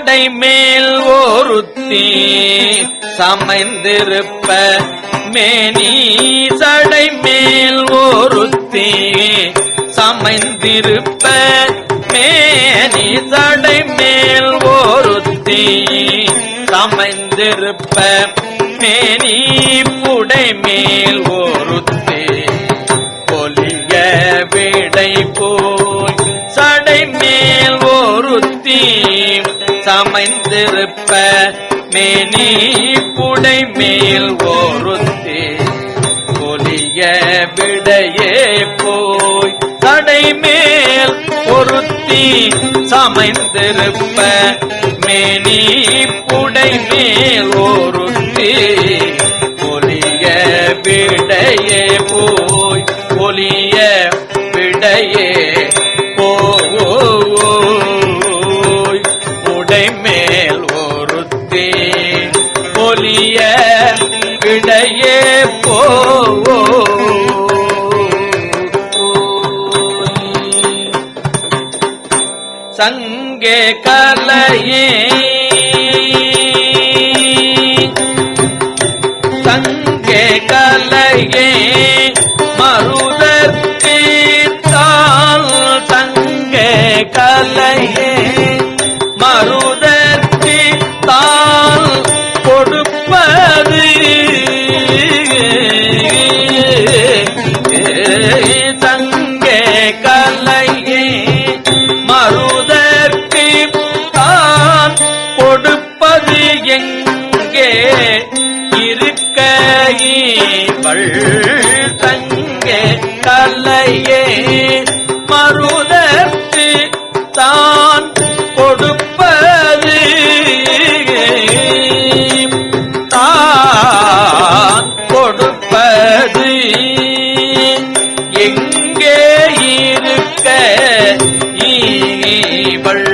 சடை மேல் ஒருத்தி சமைந்திருப்ப மேனி சடை மேல் ஒருத்தி சமைந்திருப்ப மேனி சடை மேல் ஒருத்தி சமைந்திருப்ப மேனி புடை மேல் சமைந்திருப்ப மேனி புடை மேல் ஒருத்தி. பொலிய விடையே போய் தடை மேல் பொருத்தி சமைந்திருப்ப மேனி புடை மேல் ஒருத்தி. பொலிய விடையே போய் பொலிய விடையே சங்கே கலையே. சங்கே கலையே மருதற்கு தாள். சங்கே கலையே மருதற்கு தாள். கொடுப்பது எங்கே இருக்கையீவள் தங்கே தலையே மருதத்து தான் கொடுப்பது தான் கொடுப்பது. எங்கே இருக்க ஈவள்